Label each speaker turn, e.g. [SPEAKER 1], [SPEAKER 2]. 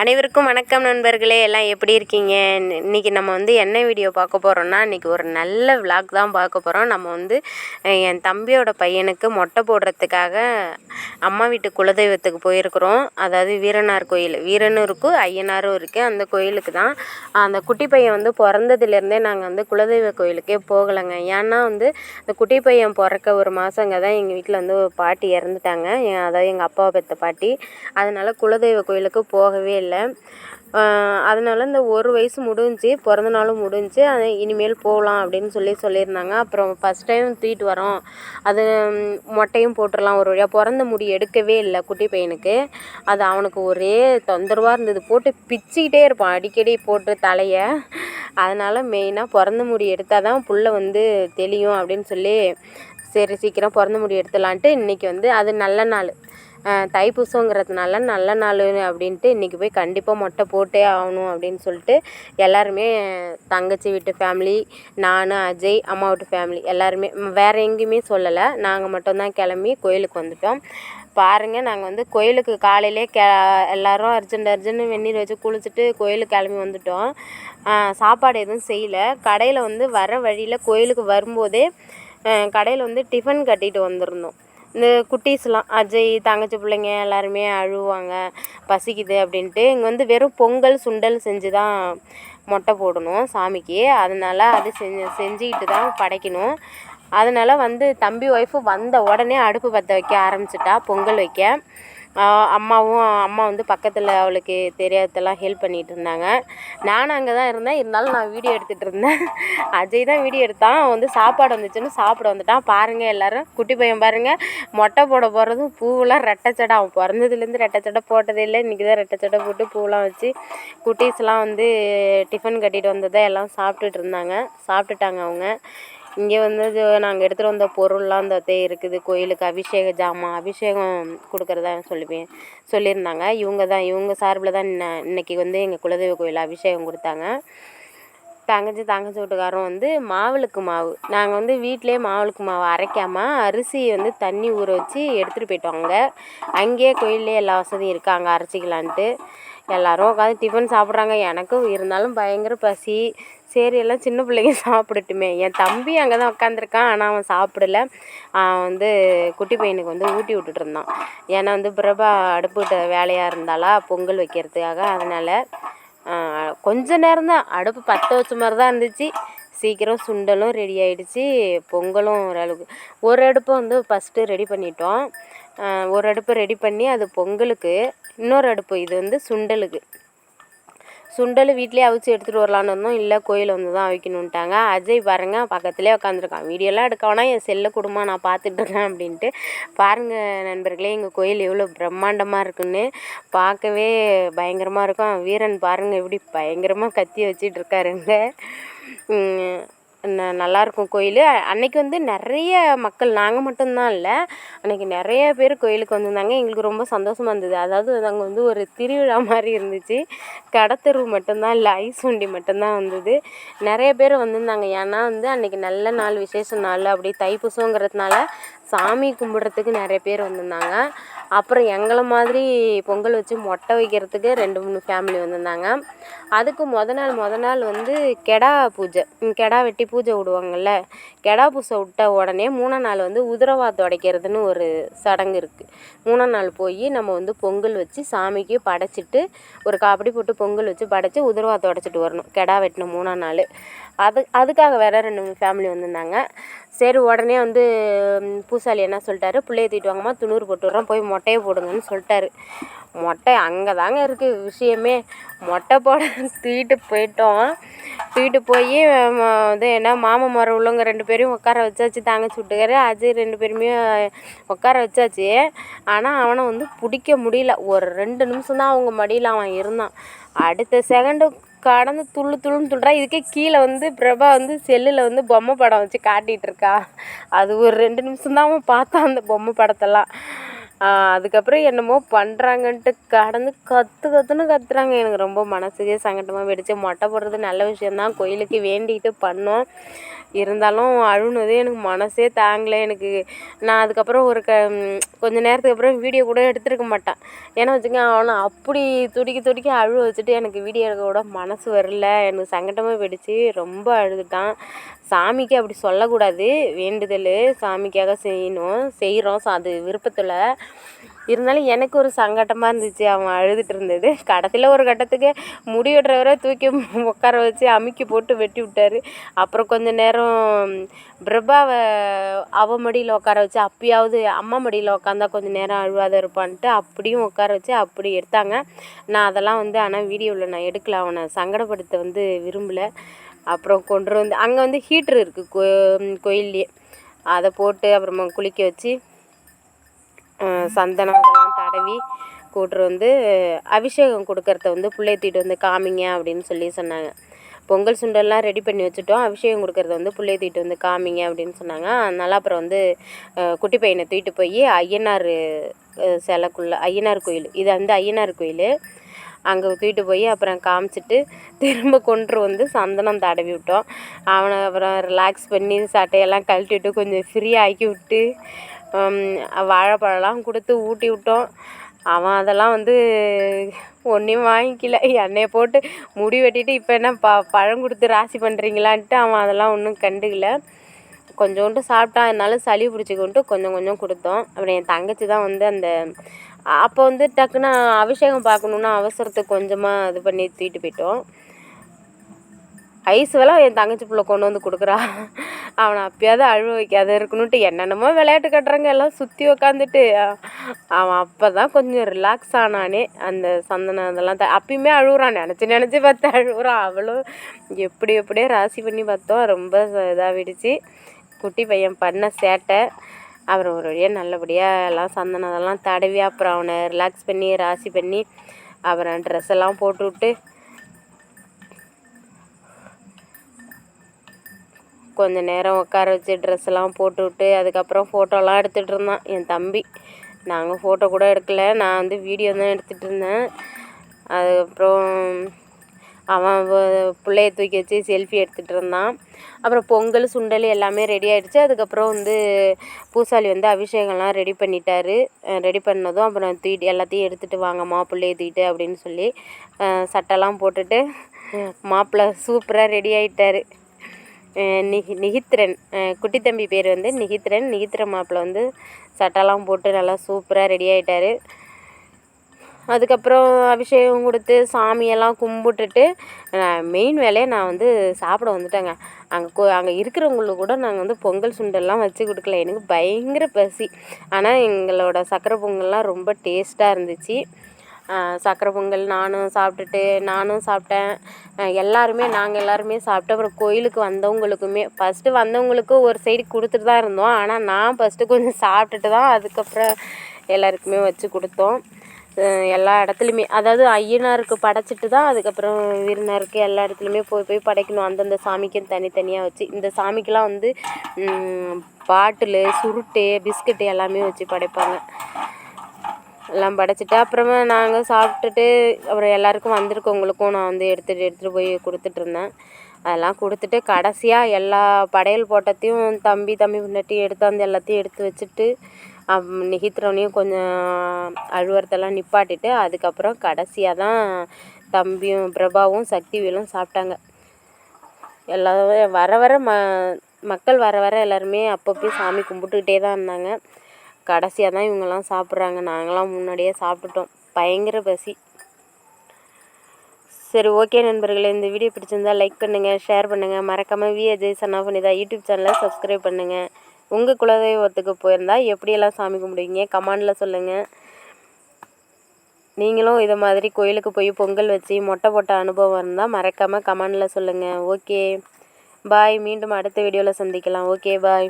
[SPEAKER 1] அனைவருக்கும் வணக்கம் நண்பர்களே. எல்லாம் எப்படி இருக்கீங்க? இன்றைக்கி நம்ம வந்து என்ன வீடியோ பார்க்க போகிறோம்னா இன்றைக்கி ஒரு நல்ல விளாக் தான் பார்க்க போகிறோம் நம்ம வந்து என் தம்பியோட பையனுக்கு மொட்டை போடுறதுக்காக அம்மா வீட்டு குலதெய்வத்துக்கு போயிருக்கிறோம். அதாவது வீரனார் கோயில். வீரனும் இருக்குது ஐயனாரும் இருக்குது அந்த கோயிலுக்கு தான். அந்த குட்டி பையன் வந்து பிறந்ததுலேருந்தே நாங்கள் வந்து குலதெய்வ கோயிலுக்கே போகலைங்க. ஏன்னா வந்து அந்த குட்டி பையன் பிறக்க ஒரு மாதங்க தான் எங்கள் வீட்டில் வந்து ஒரு பாட்டி இறந்துட்டாங்க. அதாவது எங்கள் அப்பாவை பெற்ற பாட்டி. அதனால் குலதெய்வ கோயிலுக்கு போகவே இல்லை. அதனால் இந்த ஒரு வயசு முடிஞ்சு பிறந்த நாளும் முடிஞ்சு அது இனிமேல் போகலாம் அப்படின்னு சொல்லி சொல்லியிருந்தாங்க. அப்புறம் ஃபஸ்ட் டைம் தூக்கிட்டு வரோம். அது மொட்டையும் போட்டுடலாம் ஒரு வழியாக பிறந்த முடி எடுக்கவே இல்லை குட்டி பையனுக்கு. அது அவனுக்கு ஒரே தொந்தரவாக இருந்தது. போட்டு பிச்சுக்கிட்டே இருப்பான். அடிக்கடி போட்டு தலையை. அதனால் மெயினாக பிறந்த முடி எடுத்தால் தான் புள்ள வந்து தெளியும் அப்படின்னு சொல்லி சரி சீக்கிரம் பிறந்த முடி எடுத்துடலான்ட்டு இன்றைக்கி வந்து அது நல்ல நாள். தைப்பூசங்கிறதுனால நல்ல நாள் அப்படின்ட்டு இன்றைக்கி போய் கண்டிப்பாக மொட்டை போட்டே ஆகணும் அப்படின்னு சொல்லிட்டு எல்லாருமே தங்கச்சி வீட்டு ஃபேமிலி நான் அஜய் அம்மா வீட்டு ஃபேமிலி எல்லாருமே வேறு எங்கேயுமே சொல்லலை. நாங்கள் மட்டும்தான் கிளம்பி கோயிலுக்கு வந்துட்டோம். பாருங்கள் நாங்கள் வந்து கோயிலுக்கு காலையிலே கே எல்லோரும் அர்ஜென்ட் அர்ஜென்ட் வெந்நீர் வச்சு குளிச்சுட்டு கோயிலுக்கு கிளம்பி வந்துட்டோம். சாப்பாடு எதுவும் செய்யலை. கடையில் வந்து வர வழியில் கோயிலுக்கு வரும்போதே கடையில் வந்து டிஃபன் கட்டிட்டு வந்திருந்தோம். இந்த குட்டீஸ்லாம் அஜய் தங்கச்சி பிள்ளைங்க எல்லாருமே அழுவாங்க பசிக்குது அப்படின்ட்டு இங்கே வந்து வெறும் பொங்கல் சுண்டல் செஞ்சு தான் மொட்டை போடணும் சாமிக்கு. அதனால் அது செஞ்சு செஞ்சுக்கிட்டு தான் படைக்கணும். அதனால் வந்து தம்பி ஒய்ஃபு வந்த உடனே அடுப்பு பற்ற வைக்க ஆரம்பிச்சிட்டா பொங்கல் வைக்க. அம்மாவும் அம்மா வந்து பக்கத்தில் அவளுக்கு தெரியாததெல்லாம் ஹெல்ப் பண்ணிகிட்டு இருந்தாங்க. நானும் அங்கே தான் இருந்தேன். இருந்தாலும் நான் வீடியோ எடுத்துகிட்டு இருந்தேன். அஜய் தான் வீடியோ எடுத்தான். அவன் வந்து சாப்பாடு வந்துச்சுன்னு சாப்பிட வந்துட்டான். பாருங்கள் எல்லோரும். குட்டி பையன் பாருங்கள் மொட்டை போட போகிறதும் பூவெல்லாம் ரெட்டச்சடை. அவன் பிறந்ததுலேருந்து ரெட்டச்சடை போட்டதே இல்லை. இன்றைக்கி தான் ரெட்டச்சடை போட்டு பூவெலாம் வச்சு குட்டீஸ்லாம் வந்து டிஃபன் கட்டிட்டு வந்ததை எல்லாம் சாப்பிட்டுட்டு இருந்தாங்க. சாப்பிட்டுட்டாங்க அவங்க. இங்கே வந்து நாங்கள் எடுத்துகிட்டு வந்த பொருள்லாம் இந்த இருக்குது கோயிலுக்கு அபிஷேக ஜாமான் அபிஷேகம் கொடுக்குறதா சொல்லுவேன் சொல்லியிருந்தாங்க. இவங்க தான் இவங்க சார்பில் தான் இன்ன இன்றைக்கி வந்து எங்கள் குலதெய்வ கோயில் அபிஷேகம் கொடுத்தாங்க. தங்கச்சி தங்கச்சி வீட்டுக்காரரும் வந்து மாவுளுக்கு மாவு நாங்கள் வந்து வீட்டிலே மாவுளுக்கு மாவு அரைக்காமல் அரிசி வந்து தண்ணி ஊற வச்சு எடுத்துகிட்டு போயிட்டோம் அங்கே. அங்கேயே கோயிலே எல்லா வசதியும் இருக்குது அங்கே அரைச்சிக்கலான்ட்டு. எல்லோரும் உட்காந்து டிஃபன் சாப்பிட்றாங்க. எனக்கும் இருந்தாலும் பயங்கர பசி. சரி எல்லாம் சின்ன பிள்ளைங்க சாப்பிடட்டுமே. என் தம்பி அங்கே தான் உட்காந்துருக்கான் ஆனால் அவன் சாப்பிடல. அவன் வந்து குட்டி பையனுக்கு வந்து ஊட்டி விட்டுட்டு இருந்தான். ஏன்னா வந்து பிரபா அடுப்புகிட்ட வேலையாக இருந்தாலா பொங்கல் வைக்கிறதுக்காக. அதனால் கொஞ்ச நேரம் தான். அடுப்பு பற்ற வச்ச மாதிரி தான் இருந்துச்சு. சீக்கிரம் சுண்டலும் ரெடி ஆகிடுச்சி பொங்கலும் ஓரளவுக்கு. ஒரு அடுப்பை வந்து ஃபஸ்ட்டு ரெடி பண்ணிட்டோம். ஒரு அடுப்பு ரெடி பண்ணி அது பொங்கலுக்கு இன்னொரு அடுப்பு இது வந்து சுண்டலுக்கு. சுண்டல் வீட்லேயே அவிச்சு எடுத்துகிட்டு வரலான்னு இருந்தோம். இல்லை கோயில் வந்து தான் அவிக்கணுன்ட்டாங்க அஜய் பாருங்கள் பக்கத்துலேயே உட்காந்துருக்கான் வீடியோலாம் எடுக்க வேணாம் என் செல்லை கொடுமா நான் பார்த்துட்ருக்கேன் அப்படின்ட்டு. பாருங்கள் நண்பர்களே எங்கள் கோயில் எவ்வளோ பிரம்மாண்டமாக இருக்குன்னு. பார்க்கவே பயங்கரமாக இருக்கும். வீரன் பாருங்கள் எப்படி பயங்கரமாக கத்தி வச்சிட்டு இருக்காருங்க. ந நல்லாயிருக்கும் கோயில். அன்னைக்கு வந்து நிறைய மக்கள் நாங்கள் மட்டும்தான் இல்லை. அன்னைக்கு நிறைய பேர் கோயிலுக்கு வந்திருந்தாங்க. எங்களுக்கு ரொம்ப சந்தோஷமாக இருந்தது. அதாவது அங்கே வந்து ஒரு திருவிழா மாதிரி இருந்துச்சு. கடத்தெருவு மட்டும்தான் இல்லை ஐஸ் வண்டி மட்டும்தான் வந்தது. நிறைய பேர் வந்திருந்தாங்க. ஏன்னா வந்து அன்னைக்கு நல்ல நாள் விசேஷ நாள் அப்படி தைப்பூசங்கிறதுனால சாமி கும்பிட்றதுக்கு நிறைய பேர் வந்திருந்தாங்க. அப்புறம் எங்களை மாதிரி பொங்கல் வச்சு மொட்டை வைக்கிறதுக்கு ரெண்டு மூணு ஃபேமிலி வந்திருந்தாங்க. அதுக்கு மொதல் நாள் மொதல் நாள் வந்து கெடா பூஜை. கெடா வெட்டி பூஜை விடுவாங்கள்ல கெடா பூஜை விட்ட உடனே மூணாம் நாள் வந்து உதிரவா துடைக்கிறதுன்னு ஒரு சடங்கு இருக்குது மூணாம் நாள் போய் நம்ம வந்து பொங்கல் வச்சு சாமிக்கு படைச்சிட்டு ஒரு காப்படி போட்டு பொங்கல் வச்சு படைச்சி உதிரவா துடைச்சிட்டு வரணும். கெடா வெட்டின மூணாம் நாள். அது அதுக்காக வேறு ரெண்டு ஃபேமிலி வந்திருந்தாங்க. சரி உடனே வந்து பூசாலி என்ன சொல்லிட்டாரு? பிள்ளைய தூக்கிட்டு வாங்கம்மா துணூறு போட்டு விட்றோம் போய் மொட்டையை போடுங்கன்னு சொல்லிட்டாரு. மொட்டை அங்கே தாங்க இருக்குது விஷயமே. மொட்டை போட தூக்கிட்டு போயிட்டோம். தூக்கிட்டு போய் இது என்ன மாமன் மரம் உள்ளவங்க ரெண்டு பேரையும் உட்கார வச்சாச்சு தாங்க சுட்டுக்காரு அஜய் ரெண்டு பேருமே உட்கார வச்சாச்சு. ஆனால் அவனை வந்து பிடிக்க முடியல. ஒரு ரெண்டு நிமிஷம் தான் அவங்க மடியில் அவன் இருந்தான். அடுத்த செகண்டு கடந்து துள்ளு துள்ளுன்னு துள்ளுறான் இதுக்கே கீழே வந்து பிரபா வந்து செல்லில் வந்து பொம்மை படம் வச்சு காட்டிகிட்டு இருக்கா. அது ஒரு ரெண்டு நிமிஷம் தான் அவன் பார்த்தான் அந்த பொம்மை படத்தெல்லாம். அதுக்கப்புறம் என்னமோ பண்ணுறாங்கன்ட்டு கடந்து கற்று கற்றுன்னு கத்துறாங்க. எனக்கு ரொம்ப மனசுக்கே சங்கடமாக போயிடுச்சு. மொட்டை போடுறது நல்ல விஷயந்தான் கோயிலுக்கு வேண்டிக்கிட்டு பண்ணோம். இருந்தாலும் அழுனதே எனக்கு மனசே தாங்கலை. எனக்கு நான் அதுக்கப்புறம் ஒரு க கொஞ்ச நேரத்துக்கு அப்புறம் வீடியோ கூட எடுத்திருக்க மாட்டேன். ஏன்னா வச்சுக்க அவனை அப்படி துடிக்க துடிக்க அழுவ வச்சுட்டு எனக்கு வீடியோ எடுக்க கூட மனசு வரல. எனக்கு சங்கடமாக போயிடுச்சு. ரொம்ப அழுதுட்டான். சாமிக்கு அப்படி சொல்லக்கூடாது. வேண்டுதல் சாமிக்காக செய்யணும். செய்கிறோம் அது விருப்பத்தில். இருந்தாலும் எனக்கு ஒரு சங்கட்டமாக இருந்துச்சு. அவன் அழுதுட்டு இருந்தது. கடத்தில் ஒரு கட்டத்துக்கு முடி வெட்டுறவரை தூக்கி உட்கார வச்சு அமுக்கி போட்டு வெட்டி விட்டாரு. அப்புறம் கொஞ்ச நேரம் பிரபாவை அவ மடியில் உட்கார வச்சு அப்பயாவது அம்மா மடியில் உட்காந்தா கொஞ்சம் நேரம் அழுவாத இருப்பான்ட்டு அப்படியும் உட்கார வச்சு அப்படி எடுத்தாங்க. நான் அதெல்லாம் வந்து ஆனால் வீடியோவில் நான் எடுக்கல. அவனை சங்கடப்படுத்த வந்து விரும்பலை. அப்புறம் கொண்டு வந்து அங்கே வந்து ஹீட்ரு இருக்குது கோ கோயில்லையே. அதை போட்டு அப்புறமா குளிக்க வச்சு சந்தனம் இதெல்லாம் தடவி கூட்டுரு வந்து அபிஷேகம் கொடுக்கறத வந்து புள்ளையத்திட்டு வந்து காமிங்க அப்படின்னு சொல்லி சொன்னாங்க. பொங்கல் சுண்டல்லாம் ரெடி பண்ணி வச்சுட்டோம். அபிஷேகம் கொடுக்கறத வந்து புள்ளையத்திட்டு வந்து காமிங்க அப்படின்னு சொன்னாங்க. அதனால் அப்புறம் வந்து குட்டி பையனை தூக்கிட்டு போய் ஐயனார் சிலைக்குள்ள ஐயனார் கோயில். இது வந்து ஐயனார் கோயில். அங்கே தூக்கிட்டு போய் அப்புறம் காமிச்சிட்டு திரும்ப கொண்டு வந்து சந்தனம் தடவி விட்டோம். அவனை அப்புறம் ரிலாக்ஸ் பண்ணி சட்டையெல்லாம் கழட்டிவிட்டு கொஞ்சம் ஃப்ரீ ஆக்கி விட்டு வாழைப்பழம்லாம் கொடுத்து ஊட்டி விட்டோம். அவன் அதெல்லாம் வந்து ஒன்றையும் வாங்கிக்கல. என்னைய போட்டு முடி வெட்டிட்டு இப்போ என்ன ப பழம் கொடுத்து ராசி பண்ணுறீங்களான்ட்டு அவன் அதெல்லாம் ஒன்றும் கண்டுக்கல. கொஞ்சோண்டு சாப்பிட்டான். அதனால சளி பிடிச்சிக்கொண்டு கொஞ்சம் கொஞ்சம் கொடுத்தோம். அப்புறம் என் தங்கச்சி தான் வந்து அந்த அப்போ வந்து டக்குன்னு அபிஷேகம் பார்க்கணுன்னு அவசரத்துக்கு கொஞ்சமாக இது பண்ணி தூக்கிட்டு போயிட்டோம். ஐஸ் வேலை என் தங்கச்சி பிள்ளை கொண்டு வந்து கொடுக்குறா. அவனை அப்பயாவது அழுவ வைக்காத இருக்கணுன்ட்டு என்னென்னமோ விளையாட்டு கட்டுறாங்க எல்லாம் சுற்றி உக்காந்துட்டு. அவன் அப்போ தான் கொஞ்சம் ரிலாக்ஸ் ஆனானே. அந்த சந்தனம் அதெல்லாம் த அப்பயுமே அழுகுறான் நினச்சி நினச்சி பார்த்து அழுகுறான் அவளும் எப்படி எப்படியே ராசி பண்ணி பார்த்தோம். ரொம்ப இதாகிடுச்சு. குட்டி பையன் பண்ண சேட்டை. அப்புறம் ஒரு வழியாக நல்லபடியாக எல்லாம் சந்தனம் அதெல்லாம் தடவி அப்புறம் அவனை ரிலாக்ஸ் பண்ணி ராசி பண்ணி அப்புறம் ட்ரெஸ் எல்லாம் போட்டு விட்டு கொஞ்சம் நேரம் உட்கார வச்சு ட்ரெஸ்ஸெல்லாம் போட்டு விட்டு அதுக்கப்புறம் ஃபோட்டோலாம் எடுத்துகிட்டு இருந்தான். என் தம்பி. நாங்கள் ஃபோட்டோ கூட எடுக்கலை. நான் வந்து வீடியோ தான் எடுத்துகிட்டு இருந்தேன். அதுக்கப்புறம் அவன் பிள்ளைய தூக்கி வச்சு செல்ஃபி எடுத்துகிட்டு இருந்தான். அப்புறம் பொங்கல் சுண்டல் எல்லாமே ரெடி ஆகிடுச்சு அதுக்கப்புறம் வந்து பூசாரி வந்து அபிஷேகம்லாம் ரெடி பண்ணிட்டாரு. ரெடி பண்ணதும் அப்புறம் தூக்கிட்டு எல்லாத்தையும் எடுத்துகிட்டு வாங்கம்மா பிள்ளைய தூக்கிட்டு அப்படின்னு சொல்லி சட்டைலாம் போட்டுட்டு மாப்பிள்ளை சூப்பராக ரெடி ஆகிட்டாரு நிகி நிகித்ரன். குட்டி தம்பி பேர் வந்து நிகித்ரன். நிகித்ர மாப்பிள்ள வந்து சட்டைலாம் போட்டு நல்லா சூப்பராக ரெடி ஆகிட்டார் அதுக்கப்புறம் அபிஷேகம் கொடுத்து சாமியெல்லாம் கும்பிட்டுட்டு மெயின் வேலையை நான் வந்து சாப்பிட வந்துட்டேங்க. அங்கே கோ அங்கே இருக்கிறவங்களுக்கு கூட நாங்கள் வந்து பொங்கல் சுண்டல்லாம் வச்சு கொடுக்கல. எனக்கு பயங்கர பசி. ஆனால் எங்களோட சக்கரை பொங்கல்லாம் ரொம்ப டேஸ்ட்டாக இருந்துச்சு. சக்கரை பொங்கல் நானும் சாப்பிட்டுட்டு நானும் சாப்பிட்டேன். எல்லாருமே நாங்கள் எல்லாருமே சாப்பிட்டு அப்புறம் கோயிலுக்கு வந்தவங்களுக்குமே ஃபஸ்ட்டு வந்தவங்களுக்கு ஒரு சைடு கொடுத்துட்டு தான் இருந்தோம். ஆனால் நான் ஃபஸ்ட்டு கொஞ்சம் சாப்பிட்டுட்டு தான் அதுக்கப்புறம் எல்லாருக்குமே வச்சு கொடுத்தோம். எல்லா இடத்துலையுமே. அதாவது ஐயனாருக்கு படைச்சிட்டு தான் அதுக்கப்புறம் விருந்தாருக்கு எல்லா இடத்துலையுமே போய் போய் படைக்கணும். அந்தந்த சாமிக்கும் தனித்தனியாக வச்சு இந்த சாமிக்கெலாம் வந்து பாட்டிலு சுருட்டு பிஸ்கட்டு எல்லாமே வச்சு படைப்பாங்க. எல்லாம் படைச்சிட்டு அப்புறமா நாங்கள் சாப்பிட்டுட்டு அப்புறம் எல்லாருக்கும் வந்திருக்கவங்களுக்கும் நான் வந்து எடுத்துகிட்டு எடுத்துகிட்டு போய் கொடுத்துட்ருந்தேன் அதெல்லாம் கொடுத்துட்டு கடைசியாக எல்லா படையல் போட்டத்தையும் தம்பி தம்பி முன்னாடி எடுத்தாந்து எல்லாத்தையும் எடுத்து வச்சுட்டு நிகித்திரவனையும் கொஞ்சம் அழுவுறதெல்லாம் நிப்பாட்டிட்டு அதுக்கப்புறம் கடைசியாக தான் தம்பியும் பிரபாவும் சக்திவேலும் சாப்பிட்டாங்க. எல்லோரும் வர வர ம மக்கள் வர வர எல்லாருமே அப்பப்போ சாமி கும்பிட்டுக்கிட்டே தான் இருந்தாங்க. கடைசியாக தான் இவங்கெல்லாம் சாப்பிட்றாங்க. நாங்களாம் முன்னாடியே சாப்பிட்டுட்டோம். பயங்கர பசி. சரி ஓகே நண்பர்களே இந்த வீடியோ பிடிச்சிருந்தா லைக் பண்ணுங்கள் ஷேர் பண்ணுங்கள் மறக்காமல் வி சன்னா பண்ணிதா யூடியூப் சேனலை சப்ஸ்கிரைப் பண்ணுங்கள் உங்கள் குலதெய்வத்துக்கு போயிருந்தால் எப்படியெல்லாம் சாமி கும்பிடுவீங்க? கமெண்டில் சொல்லுங்கள் நீங்களும் இதை மாதிரி கோயிலுக்கு போய் பொங்கல் வச்சு மொட்டை போட்ட அனுபவம் இருந்தால் மறக்காமல் கமெண்டில் சொல்லுங்கள் ஓகே பாய் மீண்டும் அடுத்த வீடியோவில் சந்திக்கலாம். Okay bye